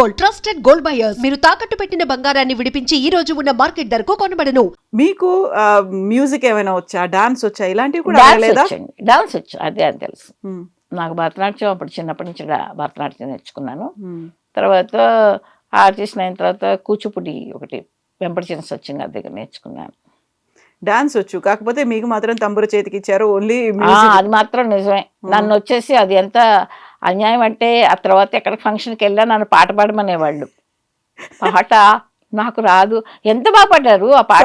Gold trusted gold buyers. మీరు తాకట్టు పెట్టిన బంగారాన్ని విడిపించి ఈ రోజు ఉన్న మార్కెట్ ధరకు కొనబడను. మీకు మ్యూజిక్ ఏమైనా వచ్చా? డాన్స్ వచ్చా? ఇలాంటివి కూడా డాన్స్ వచ్చు. అదే అని తెలుసు. నాకు భరతనాట్యం అప్పుడు చిన్నప్పటి నుంచి భరతనాట్యం నేర్చుకున్నాను. తర్వాత ఆర్టిస్ట్ అయిన తర్వాత కూచిపూడి ఒకటి వెంపటి చిన్న సచిన్ గారి దగ్గర నేర్చుకున్నాను. డాన్స్ వచ్చు. కాకపోతే మీకు మాత్రం తంబుర చేతికి ఇచ్చారు. ఓన్లీ అది మాత్రం నిజమే. నన్ను వచ్చేసి అది ఎంత అన్యాయం అంటే ఆ తర్వాత ఎక్కడ ఫంక్షన్కి వెళ్ళా నన్ను పాట పాడమనేవాళ్ళు. పాట నాకు రాదు. ఎంత బాగా పాడారు ఆ పాట?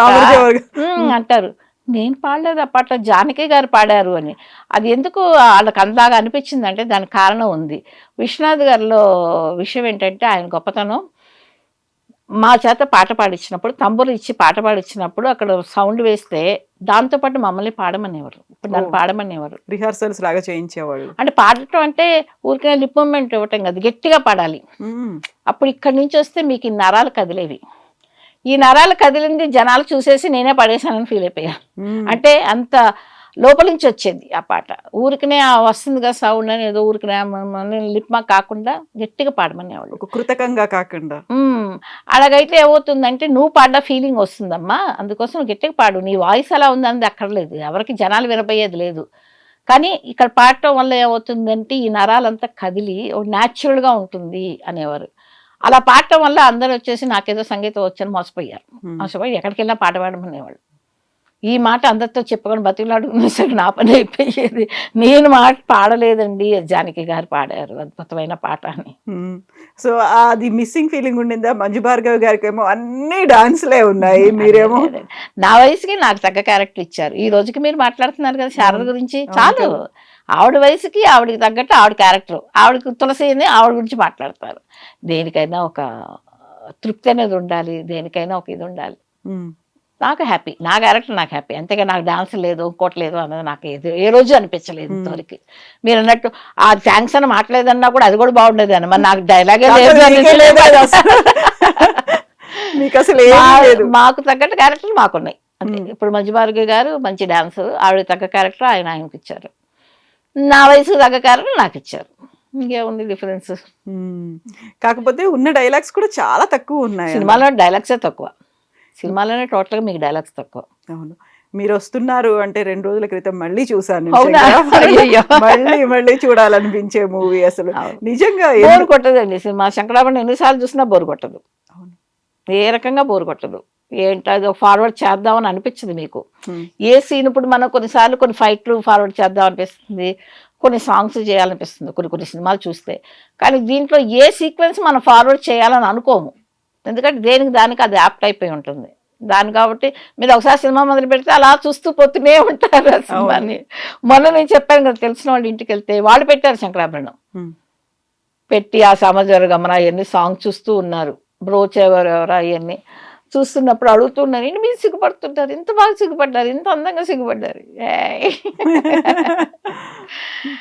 అంటారు. నేను పాడలేదు ఆ పాట జానకి గారు పాడారు అని. అది ఎందుకు వాళ్ళకి అందాగా అనిపించింది అంటే దానికి కారణం ఉంది. విశ్వనాథ్ గారిలో విషయం ఏంటంటే ఆయన గొప్పతనం. మా చేత పాట పాడించినప్పుడు తంబురు ఇచ్చి పాట పాడించినప్పుడు అక్కడ సౌండ్ వేస్తే దాంతోపాటు మమ్మల్ని పాడమనేవారు. ఇప్పుడు నన్ను. పాడమనేవారు. రిహార్సల్స్ లాగా చేయించేవాళ్ళు. అంటే పాడటం అంటే ఊరికే లిప్ మూమెంట్ ఇవ్వటం కాదు గట్టిగా పాడాలి. అప్పుడు ఇక్కడి నుంచి వస్తే మీకు ఈ నరాలు కదిలేవి. ఈ నరాలు కదిలింది జనాలు చూసేసి నేనే పడేశానని ఫీల్ అయిపోయా. అంటే అంత లోపల నుంచి వచ్చేది ఆ పాట. ఊరికనే ఆ వస్తుంది కదా సౌండ్ అని ఏదో ఊరికనే లిప్ మా కాకుండా గట్టిగా పాడమనేవాళ్ళు. కృతకంగా కాకుండా. అలాగైతే ఏమవుతుందంటే నువ్వు పాడ్డ ఫీలింగ్ వస్తుందమ్మా. అందుకోసం నువ్వు గట్టిగా పాడు. నీ వాయిస్ ఎలా ఉందన్నది అక్కర్లేదు. ఎవరికి జనాలు వినపోయేది లేదు. కానీ ఇక్కడ పాడటం వల్ల ఏమవుతుందంటే ఈ నరాలంతా కదిలి న్యాచురల్గా ఉంటుంది అనేవారు. అలా పాడటం వల్ల అందరూ వచ్చేసి నాకేదో సంగీతం వచ్చని మోసపోయారు. మోసపోయి ఎక్కడికి వెళ్ళినా పాట పాడమనేవాళ్ళు. ఈ మాట అందరితో చెప్పుకొని బతిలాడుకునేసరికి నా పని అయిపోయేది. నేను మాట పాడలేదండి. జానకి గారు పాడారు. అద్భుతమైన పాట అని. సో అది మిస్సింగ్ ఫీలింగ్ ఉండిందా మంజు భార్గవ్ గారికి ఏమో అన్ని డాన్స్లే ఉన్నాయి మీరేమో. నా వయసుకి నాకు తగ్గ క్యారెక్టర్ ఇచ్చారు ఈ రోజుకి మీరు మాట్లాడుతున్నారు కదా శారద. గురించి చాలు. ఆవిడ వయసుకి ఆవిడకి తగ్గట్టు ఆవిడ క్యారెక్టర్ ఆవిడకి తులసిని ఆవిడ గురించి మాట్లాడతారు దేనికైనా ఒక తృప్తి అనేది ఉండాలి దేనికైనా ఒక ఇది ఉండాలి. నాకు హ్యాపీ నా క్యారెక్టర్ నాకు హ్యాపీ అంతేగా నాకు డాన్స్ లేదు ఇంకోటి లేదు అన్నది నాకు ఏది ఏ రోజు అనిపించలేదు. ఇంతవరకు. మీరు అన్నట్టు ఆ థ్యాంక్స్ అని మాట్లాడేదన్నా కూడా అది కూడా బాగుండేది అని మరి నాకు డైలాగే లేదు మీకే అసలు. మీకు తగ్గట్టు క్యారెక్టర్ మాకున్నాయి. అంతే. ఇప్పుడు మంజు భార్గవి గారు మంచి డాన్సర్ ఆవిడ తగ్గ క్యారెక్టర్ ఆయన ఆయనకి ఇచ్చారు నా వయసు తగ్గ క్యారెక్టర్ నాకు ఇచ్చారు ఇంకేముంది డిఫరెన్స్. కాకపోతే ఉన్న డైలాగ్స్ కూడా చాలా తక్కువ ఉన్నాయి సినిమాలో డైలాగ్సే తక్కువ. సినిమాలోనే టోటల్గా మీకు డైలాగ్స్ తక్కువ. అవును. మీరు వస్తున్నారు అంటే రెండు రోజుల క్రితం మళ్ళీ చూసాను. మళ్ళీ మళ్ళీ చూడాలనిపించే మూవీ అసలు. నిజంగా బోర్ కొట్టదండి సినిమా. శంకరాభరణం ఎన్నిసార్లు చూసినా బోర్ కొట్టదు. అవును. ఏ రకంగా బోర్ కొట్టదు. ఏంటో అది ఫార్వర్డ్ చేద్దామని అనిపించదు మీకు. ఏ సీన్ ఇప్పుడు మనం కొన్నిసార్లు కొన్ని ఫైట్లు ఫార్వర్డ్ చేద్దాం అనిపిస్తుంది. కొన్ని సాంగ్స్ చేయాలనిపిస్తుంది. కొన్ని కొన్ని సినిమాలు చూస్తే. కానీ దీంట్లో ఏ సీక్వెన్స్ మనం ఫార్వర్డ్ చేయాలని అనుకోము. ఎందుకంటే దేనికి దానికి అది యాప్ట్ అయిపోయి ఉంటుంది. దాని కాబట్టి మీరు ఒకసారి సినిమా మొదలు పెడితే అలా చూస్తూ పోతూనే ఉంటారు ఆ సినిమాని. మొన్న నేను చెప్పాను కదా తెలిసిన వాళ్ళ ఇంటికి వెళ్తే వాళ్ళు పెట్టారు శంకరాభరణం. పెట్టి ఆ సమాజార గమన అవన్నీ సాంగ్ చూస్తూ ఉన్నారు. బ్రోచ్ ఎవరు ఎవరు అవన్నీ చూస్తున్నప్పుడు అడుగుతున్నారు ఏంటి మీరు సిగ్గుపడుతుంటారు? ఇంత బాగా సిగ్గుపడ్డారు ఇంత అందంగా సిగ్గుపడ్డారు.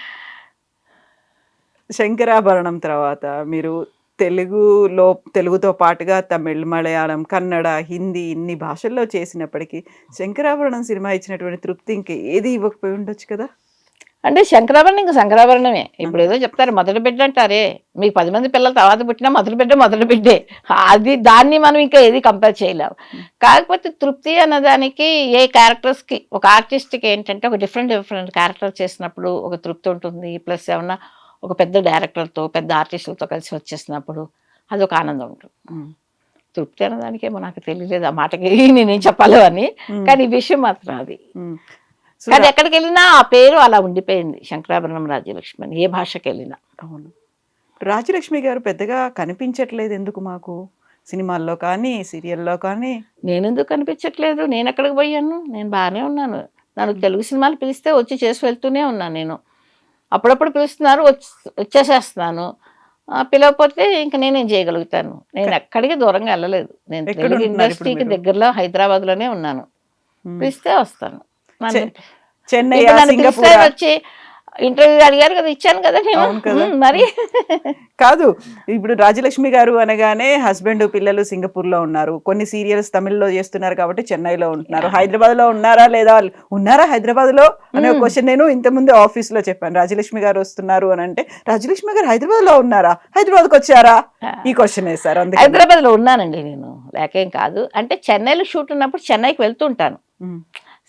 శంకరాభరణం తర్వాత మీరు తెలుగులో తెలుగుతో పాటుగా తమిళ్ మలయాళం కన్నడ హిందీ ఇన్ని భాషల్లో చేసినప్పటికీ శంకరాభరణం సినిమా ఇచ్చినటువంటి తృప్తి ఇంక ఏది ఇవ్వకపోయి ఉండొచ్చు కదా? అంటే శంకరాభరణం ఇంకా శంకరాభరణమే. ఇప్పుడు ఏదో చెప్తారు మొదటి బిడ్డ అంటారే. మీకు పది మంది పిల్లల తర్వాత పుట్టినా మొదటి బిడ్డ మొదటి బిడ్డే. అది దాన్ని మనం ఇంకా ఏది కంపేర్ చేయలేము కాకపోతే తృప్తి అన్నదానికి ఏ క్యారెక్టర్స్కి ఒక ఆర్టిస్ట్కి ఏంటంటే ఒక డిఫరెంట్ డిఫరెంట్ క్యారెక్టర్ చేసినప్పుడు ఒక తృప్తి ఉంటుంది. ప్లస్ ఏమన్నా ఒక పెద్ద డైరెక్టర్తో పెద్ద ఆర్టిస్టులతో కలిసి వచ్చేసినప్పుడు అది ఒక ఆనందం ఉంటుంది. తృప్తి అన్నదానికేమో నాకు తెలియలేదు ఆ మాటకి నేనేం చెప్పాలో అని. కానీ ఈ విషయం మాత్రం అది. కానీ ఎక్కడికి వెళ్ళినా ఆ పేరు అలా ఉండిపోయింది శంకరాభరణం రాజ్యలక్ష్మి అని ఏ భాషకి వెళ్ళినా. అవును. రాజలక్ష్మి గారు పెద్దగా కనిపించట్లేదు ఎందుకు మాకు? సినిమాల్లో కానీ సీరియల్లో కానీ? నేను ఎందుకు కనిపించట్లేదు? నేను ఎక్కడికి పోయాను? నేను బాగానే ఉన్నాను. నన్ను తెలుగు సినిమాలు పిలిస్తే వచ్చి చేసి వెళ్తూనే ఉన్నాను నేను. అప్పుడప్పుడు పిలుస్తున్నారు వచ్చి వచ్చేసేస్తున్నాను. పిలవకపోతే ఇంకా నేనేం చేయగలుగుతాను. నేను ఎక్కడికి దూరంగా వెళ్ళలేదు. నేను తెలుగు ఇండస్ట్రీకి? దగ్గరలో హైదరాబాద్లోనే ఉన్నాను. పిలిస్తే వస్తాను. చెన్నై వచ్చి ఇంటర్వ్యూ అడిగారు కదా ఇచ్చాను కదా నేను. మరి? కాదు ఇప్పుడు రాజలక్ష్మి గారు అనగానే హస్బెండ్ పిల్లలు సింగపూర్లో ఉన్నారు. కొన్ని సీరియల్స్ తమిళ్ళో చేస్తున్నారు కాబట్టి చెన్నైలో ఉంటున్నారు. హైదరాబాద్లో ఉన్నారా లేదా ఉన్నారా హైదరాబాద్లో అనే క్వశ్చన్ నేను ఇంత ముందు ఆఫీస్లో చెప్పాను. రాజలక్ష్మి గారు వస్తున్నారు అని అంటే రాజలక్ష్మి గారు హైదరాబాద్లో ఉన్నారా? హైదరాబాద్కి వచ్చారా ఈ క్వశ్చన్ వేశారు అందుకే హైదరాబాద్లో ఉన్నానండి నేను. లేకేం కాదు. అంటే చెన్నైలో షూట్ ఉన్నప్పుడు చెన్నైకి వెళ్తుంటాను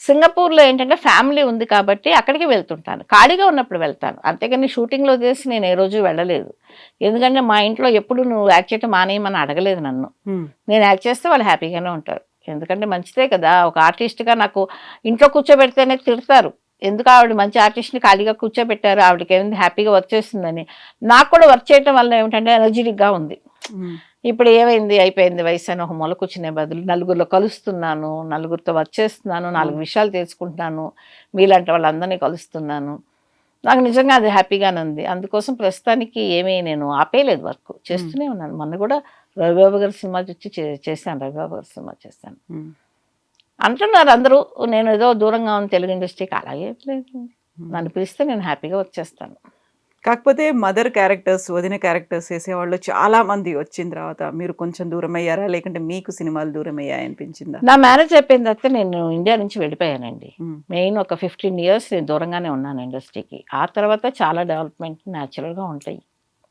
సింగపూర్లో ఏంటంటే ఫ్యామిలీ ఉంది కాబట్టి అక్కడికి వెళ్తుంటాను. ఖాళీగా ఉన్నప్పుడు వెళ్తాను. అంతేగాని షూటింగ్లో చేసి నేను ఏ రోజు వెళ్ళలేదు. ఎందుకంటే మా ఇంట్లో ఎప్పుడు నువ్వు యాక్ట్ చేయటం మానేయమని అడగలేదు నన్ను. నేను యాక్ట్ చేస్తే వాళ్ళు హ్యాపీగానే ఉంటారు. ఎందుకంటే మంచిదే కదా. ఒక ఆర్టిస్ట్గా నాకు ఇంట్లో కూర్చోబెడితేనే తిడతారు. ఎందుకు ఆవిడ మంచి ఆర్టిస్ట్ని ఖాళీగా కూర్చోబెట్టారు? ఆవిడకి ఏంది హ్యాపీగా వర్క్ చేస్తుందని. నాకు కూడా వర్క్ చేయటం వల్ల ఏమిటంటే ఎనర్జెటిక్గా ఉంది. ఇప్పుడు ఏమైంది? అయిపోయింది వయసు అని ఒక మొల కూర్చునే బదులు నలుగురిలో కలుస్తున్నాను నలుగురితో వర్క్ చేస్తున్నాను నాలుగు విషయాలు తెలుసుకుంటున్నాను మీలాంటి వాళ్ళందరినీ కలుస్తున్నాను. నాకు నిజంగా అది హ్యాపీగానే ఉంది. అందుకోసం ప్రస్తుతానికి ఏమీ నేను ఆపేయలేదు వర్క్. చేస్తూనే ఉన్నాను. మొన్న కూడా రవిబాబు గారి సినిమా వచ్చి చే- చేశాను. రవిబాబు గారి సినిమా చేశాను. అంటున్నారు అందరూ నేను ఏదో దూరంగా ఉన్న తెలుగు ఇండస్ట్రీకి అలాగే లేదు. నన్ను పిలిస్తే నేను హ్యాపీగా వచ్చేస్తాను కాకపోతే మదర్ క్యారెక్టర్స్ వదిన క్యారెక్టర్స్ వేసేవాళ్ళు చాలా మంది వచ్చిన తర్వాత మీరు కొంచెం దూరం అయ్యారా లేకుంటే మీకు సినిమాలు దూరం అయ్యాయి అనిపించిందా? నా మ్యారేజ్ అయిపోయిన తర్వాత నేను ఇండియా నుంచి వెళ్ళిపోయానండి. మెయిన్ ఒక ఫిఫ్టీన్ ఇయర్స్ నేను దూరంగానే ఉన్నాను ఇండస్ట్రీకి. ఆ తర్వాత చాలా డెవలప్మెంట్ న్యాచురల్గా ఉంటాయి.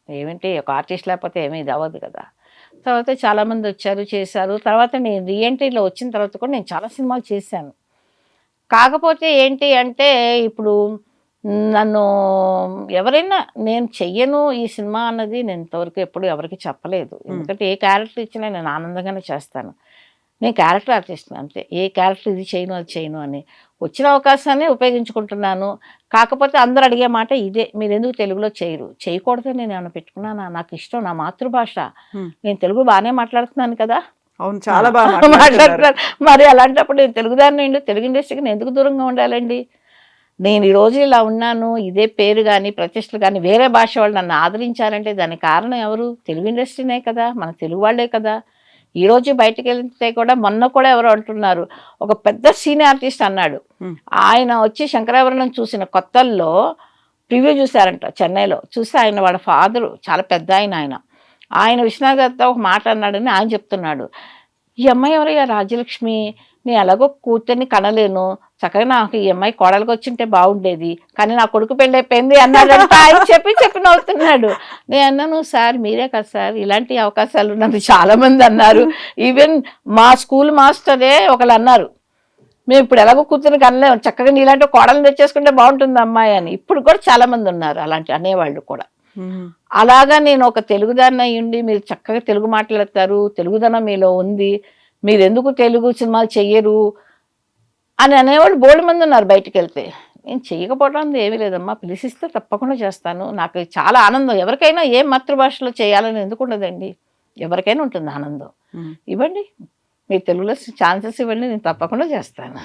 ఏమంటే ఒక ఆర్టిస్ట్ లేకపోతే ఏమీ ఇది అవ్వదు కదా. తర్వాత చాలామంది వచ్చారు చేశారు. తర్వాత నేను రీఎంట్రీలో వచ్చిన తర్వాత కూడా నేను చాలా సినిమాలు చేశాను. కాకపోతే ఏంటి అంటే ఇప్పుడు నన్ను ఎవరైనా నేను చెయ్యను ఈ సినిమా అన్నది నేను ఇంతవరకు ఎప్పుడు ఎవరికి చెప్పలేదు. ఎందుకంటే ఏ క్యారెక్టర్ ఇచ్చినా నేను ఆనందంగానే చేస్తాను. నేను క్యారెక్టర్ ఆర్టిస్ట్ అంతే. ఏ క్యారెక్టర్ ఇది చేయను అది చేయను అని. వచ్చిన అవకాశాన్ని ఉపయోగించుకుంటున్నాను. కాకపోతే అందరు అడిగే మాట ఇదే. మీరు ఎందుకు తెలుగులో చేయరు? చేయకూడదు నేను ఏమైనా పెట్టుకున్నానా? నాకు ఇష్టం. నా మాతృభాష. నేను తెలుగు బాగానే మాట్లాడుతున్నాను కదా. అవును చాలా బాగా. మాట్లాడుతున్నాను మరి అలాంటప్పుడు నేను తెలుగుదాన్ని తెలుగు ఇండస్ట్రీకి నేను ఎందుకు దూరంగా ఉండాలండి? నేను ఈ రోజు ఇలా ఉన్నాను ఇదే పేరు కానీ ప్రతిష్టలు కానీ వేరే భాష వాళ్ళు నన్ను ఆదరించారంటే దానికి కారణం ఎవరు? తెలుగు ఇండస్ట్రీనే కదా మన తెలుగు వాళ్ళే కదా. ఈ రోజు బయటకు వెళ్తే కూడా మొన్న కూడా ఎవరు అంటున్నారు. ఒక పెద్ద సీనియర్ ఆర్టిస్ట్ అన్నాడు. ఆయన వచ్చి శంకరాభరణం చూసిన కొత్తల్లో ప్రివ్యూ చూశారంట చెన్నైలో. చూసి ఆయన వాళ్ళ ఫాదరు చాలా పెద్ద ఆయన ఆయన. ఆయన విశ్వనాథ్ గారితో ఒక మాట అన్నాడని ఆయన చెప్తున్నాడు. ఈ అమ్మాయి ఎవరయ్యా? రాజ్యలక్ష్మి? నేను ఎలాగో కూతుర్ని కనలేను. చక్కగా నాకు ఈ అమ్మాయి కోడలికి వచ్చింటే బాగుండేది. కానీ నా కొడుకు పెళ్ళి అయిపోయింది అన్నాడంట ఆయన చెప్పి చెప్పి నవ్వుతున్నాడు. నేను అన్నాను సార్ మీరే కదా సార్ ఇలాంటి అవకాశాలు నన్ను చాలా మంది అన్నారు. ఈవెన్ మా స్కూల్ మాస్టరే ఒకళ్ళు అన్నారు. మేము ఇప్పుడు ఎలాగో కూతురు కనలేము. చక్కగా నీలాంటి కోడలు తెచ్చేసుకుంటే బాగుంటుంది అమ్మాయి అని. ఇప్పుడు కూడా చాలా మంది ఉన్నారు అలాంటి అనేవాళ్ళు కూడా. అలాగా నేను ఒక తెలుగుదాన్ని అయ్యుండి మీరు చక్కగా తెలుగు మాట్లాడతారు తెలుగుదనం మీలో ఉంది. మీరు ఎందుకు తెలుగు సినిమాలు చెయ్యరు? అని అనేవాళ్ళు బోల్డ్ మంది ఉన్నారు బయటికి వెళ్తే నేను చెయ్యకపోవడం ఏమీ లేదమ్మా పిలిచిస్తే తప్పకుండా చేస్తాను. నాకు చాలా ఆనందం. ఎవరికైనా ఏ మాతృభాషలో చేయాలని ఎందుకు ఉండదండి? ఎవరికైనా ఉంటుంది ఆనందం. ఇవ్వండి. మీరు తెలుగులో ఛాన్సెస్ ఇవ్వండి నేను తప్పకుండా చేస్తాను.